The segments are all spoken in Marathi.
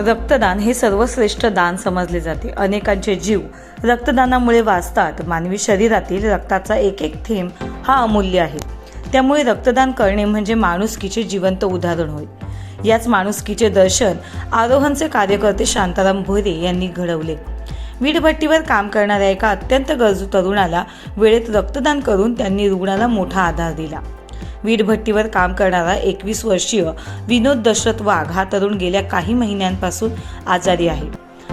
रक्तदान हे सर्वश्रेष्ठ दान समजले जाते. अनेकांचे जीव रक्तदानामुळे वाचतात. मानवी शरीरातील रक्ताचा एक एक थेंब हा अमूल्य आहे. त्यामुळे रक्तदान करणे म्हणजे माणुसकीचे जिवंत उदाहरण होय. याच माणुसकीचे दर्शन आरोहणचे कार्यकर्ते शांताराम भोरे यांनी घडवले. वीटभट्टीवर काम करणाऱ्या एका अत्यंत गरजू तरुणाला वेळेत रक्तदान करून त्यांनी रुग्णाला मोठा आधार दिला. वीटभट्टीवर काम करणारा एकवीस वर्षीय विनोद दशरथ वाघ हा तरुण गेल्या काही महिन्यांपासून आजारी आहे.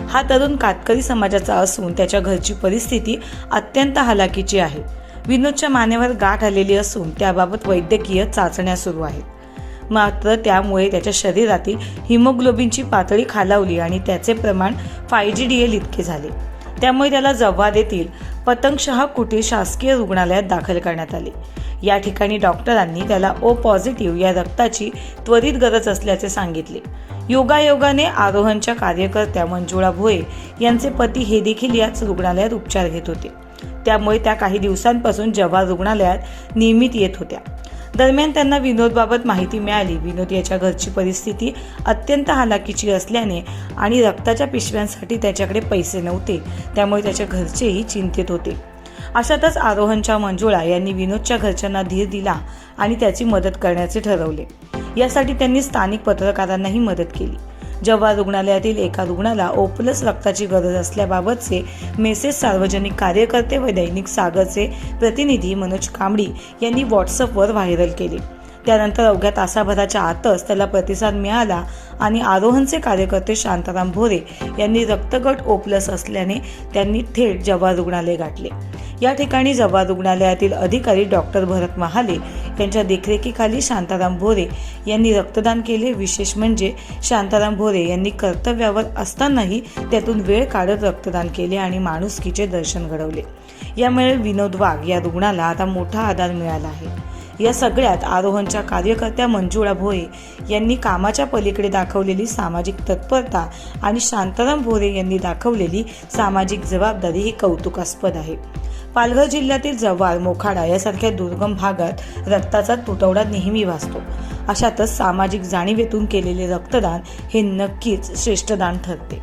हा तरुण कातकरी समाजाचा असून त्याच्या घरची परिस्थिती अत्यंत हलाखीची आहे. विनोदच्या मानेवर गाठ आलेली असून त्याबाबत वैद्यकीय चाचण्या सुरू आहेत. मात्र त्यामुळे त्याच्या शरीरातील हिमोग्लोबिनची पातळी खालावली आणि त्याचे प्रमाण फाय जी डी एल इतके झाले. त्यामुळे त्याला जव्हाद येथील पतंगशहा कुटीर शासकीय रुग्णालयात दाखल करण्यात आले. या ठिकाणी डॉक्टरांनी त्याला ओ पॉझिटिव्ह या रक्ताची त्वरित गरज असल्याचे सांगितले. योगायोगाने आरोहणच्या कार्यकर्त्या मंजुळा भोये यांचे पती हे देखील याच रुग्णालयात उपचार घेत होते. त्यामुळे त्या काही दिवसांपासून जव्हार रुग्णालयात नियमित येत होत्या. दरम्यान त्यांना विनोदबाबत माहिती मिळाली. विनोद याच्या घरची परिस्थिती अत्यंत हालाकीची असल्याने आणि रक्ताच्या पिशव्यांसाठी त्याच्याकडे पैसे नव्हते त्यामुळे त्याच्या घरचेही चिंतित होते. अशातच आरोहणच्या मंजुळा यांनी विनोदच्या घरच्यांना धीर दिला आणि त्याची मदत करण्याचे ठरवले. यासाठी त्यांनी स्थानिक पत्रकारांनाही मदत केली. जेव्हा रुग्णालयातील एका रुग्णाला ओपलस रक्ताची गरज असल्याबाबतचे मेसेज सार्वजनिक कार्यकर्ते व दैनिक सागरचे प्रतिनिधी मनोज कांबडी यांनी व्हॉट्सअपवर व्हायरल केले. त्यानंतर अवघ्या तासाभराच्या आतच त्याला प्रतिसाद मिळाला आणि आरोहणचे कार्यकर्ते शांताराम भोरे यांनी रक्तगट ओपलस असल्याने त्यांनी थेट जव्हार रुग्णालय गाठले. या ठिकाणी जव्हार रुग्णालयातील अधिकारी डॉक्टर भरत महाले यांच्या देखरेखीखाली शांताराम भोरे यांनी रक्तदान केले. विशेष म्हणजे शांताराम भोरे यांनी कर्तव्यावर असतानाही त्यातून वेळ काढत रक्तदान केले आणि माणुसकीचे दर्शन घडवले. यामुळे विनोद वाघ या रुग्णाला आता मोठा आधार मिळाला आहे. या सगळ्यात आरोहणच्या कार्यकर्त्या मंजुळा भोये यांनी कामाच्या पलीकडे दाखवलेली सामाजिक तत्परता आणि शांताराम भोरे यांनी दाखवलेली सामाजिक जबाबदारी ही कौतुकास्पद आहे. पालघर जिल्ह्यातील जव्हार मोखाडा यासारख्या दुर्गम भागात रक्ताचा तुटवडा नेहमी भासतो अशातच सामाजिक जाणीवेतून केलेले रक्तदान हे नक्कीच श्रेष्ठ दान ठरते.